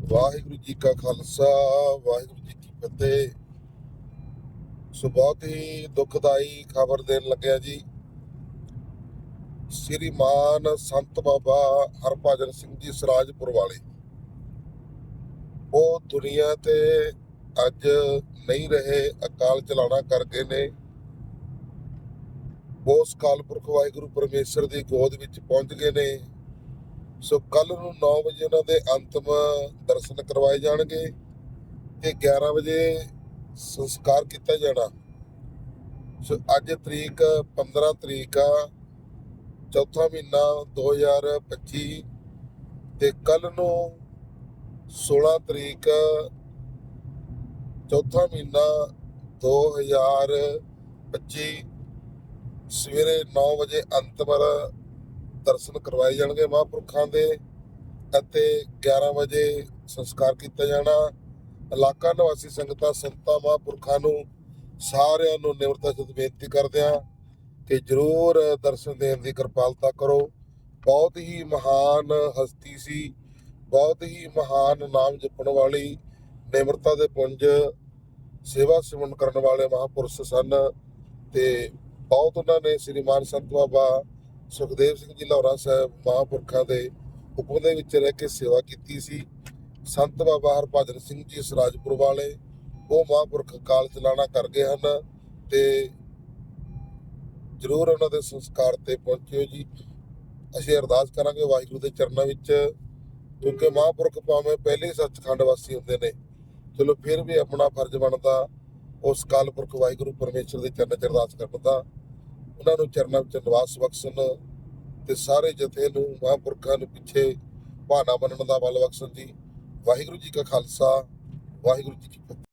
ਵਾਹਿਗੁਰੂ ਜੀ ਕਾ ਖਾਲਸਾ, ਵਾਹਿਗੁਰੂ ਜੀ ਕੀ ਫਤਿਹ। ਸੋ ਬਹੁਤ ਹੀ ਦੁਖਦਾਈ ਖਬਰ ਦੇਣ ਲੱਗਿਆ ਜੀ। ਸ੍ਰੀਮਾਨ ਸੰਤ ਬਾਬਾ ਹਰਭਜਨ ਸਿੰਘ ਜੀ ਸਰਾਜਪੁਰ ਵਾਲੇ। ਉਹ ਦੁਨੀਆ ਤੇ ਅੱਜ ਨਹੀਂ ਰਹੇ, ਅਕਾਲ ਚਲਾਣਾ ਕਰ ਗਏ ਨੇ। ਉਸ ਕਾਲਪੁਰਖ ਵਾਹਿਗੁਰੂ ਪਰਮੇਸ਼ਰ ਦੀ ਗੋਦ ਵਿੱਚ ਪਹੁੰਚ ਗਏ ਨੇ। ਸੋ ਕੱਲ ਨੂੰ 9 ਵਜੇ ਉਹਨਾਂ ਦੇ ਅੰਤਮ ਦਰਸ਼ਨ ਕਰਵਾਏ ਜਾਣਗੇ ਤੇ 11 ਵਜੇ ਸੰਸਕਾਰ ਕੀਤਾ ਜਾਣਾ। ਸੋ ਅੱਜ ਤਰੀਕ 15 ਤਰੀਕ ਆ, ਚੌਥਾ ਮਹੀਨਾ 2025 ਤੇ ਕੱਲ ਨੂੰ 16 ਤਰੀਕ ਚੌਥਾ ਮਹੀਨਾ 2025 ਸਵੇਰੇ 9 ਵਜੇ ਅੰਤਮ ਦਰਸ਼ਨ ਕਰਵਾਏ ਜਾਣਗੇ ਮਹਾਂਪੁਰਖਾਂ ਦੇ ਅਤੇ 11 ਵਜੇ ਸੰਸਕਾਰ ਕੀਤਾ ਜਾਣਾ। ਇਲਾਕਾ ਨਿਵਾਸੀ ਸੰਗਤਾਂ, ਸੰਤਾਂ, ਮਹਾਂਪੁਰਖਾਂ ਨੂੰ ਸਾਰਿਆਂ ਨੂੰ ਨਿਮਰਤਾ ਸਹਿਤ ਬੇਨਤੀ ਕਰਦੇ ਹਾਂ ਕਿ ਜਰੂਰ ਦਰਸ਼ਨ ਦੇਣ ਦੀ ਕਿਰਪਾਲਤਾ ਕਰੋ। ਬਹੁਤ ਹੀ ਮਹਾਨ ਹਸਤੀ ਸੀ, ਬਹੁਤ ਹੀ ਮਹਾਨ ਨਾਮ ਜਪਣ ਵਾਲੀ, ਨਿਮਰਤਾ ਦੇ ਪੁੰਜ ਸੇਵਾ ਸਿਮਰਨ ਕਰਨ ਵਾਲੇ ਮਹਾਂਪੁਰਸ਼ ਸਨ ਤੇ ਬਹੁਤ ਉਹਨਾਂ ਨੇ ਸ਼੍ਰੀਮਾਨ ਸੰਤ ਬਾਬਾ ਸੁਖਦੇਵ ਸਿੰਘ ਜੀ ਲਾਹੌਰਾ ਸਾਹਿਬ ਮਹਾਂਪੁਰਖਾਂ ਦੇ ਹੁਕਮ ਦੇ ਵਿੱਚ ਰਹਿ ਕੇ ਸੇਵਾ ਕੀਤੀ ਸੀ। ਸੰਤ ਬਾਬਾ ਹਰਭਜਨ ਸਿੰਘ ਜੀ ਸਰਾਜਪੁਰ ਵਾਲੇ ਉਹ ਮਹਾਂਪੁਰਖ ਕਾਲ ਚਲਾਣਾ ਕਰ ਗਏ ਹਨ ਤੇ ਜਰੂਰ ਉਹਨਾਂ ਦੇ ਸੰਸਕਾਰ ਤੇ ਪਹੁੰਚਿਓ ਜੀ। ਅਸੀਂ ਅਰਦਾਸ ਕਰਾਂਗੇ ਵਾਹਿਗੁਰੂ ਦੇ ਚਰਨਾਂ ਵਿੱਚ, ਕਿਉਂਕਿ ਮਹਾਂਪੁਰਖ ਭਾਵੇਂ ਪਹਿਲੇ ਸੱਚਖੰਡ ਵਾਸੀ ਹੁੰਦੇ ਨੇ, ਚਲੋ ਫਿਰ ਵੀ ਆਪਣਾ ਫਰਜ਼ ਬਣਦਾ ਉਸ ਕਾਲਪੁਰਖ ਵਾਹਿਗੁਰੂ ਪਰਮੇਸ਼ਰ ਦੇ ਚਰਨਾਂ 'ਚ ਅਰਦਾਸ ਕਰਨ ਦਾ। ਉਹਨਾਂ ਨੂੰ ਚਰਨਾਂ ਵਿੱਚ ਨਿਵਾਸ ਬਖਸ਼ਣ ਤੇ ਸਾਰੇ ਜਥੇ ਨੂੰ ਮਹਾਂਪੁਰਖਾਂ ਨੂੰ ਪਿੱਛੇ ਭਾਣਾ ਮੰਨਣ ਦਾ ਬਲ ਬਖਸ਼ਣ ਜੀ ਵਾਹਿਗੁਰੂ ਜੀ ਕਾ ਖਾਲਸਾ, ਵਾਹਿਗੁਰੂ ਜੀ ਕੀ ਫਤਿਹ।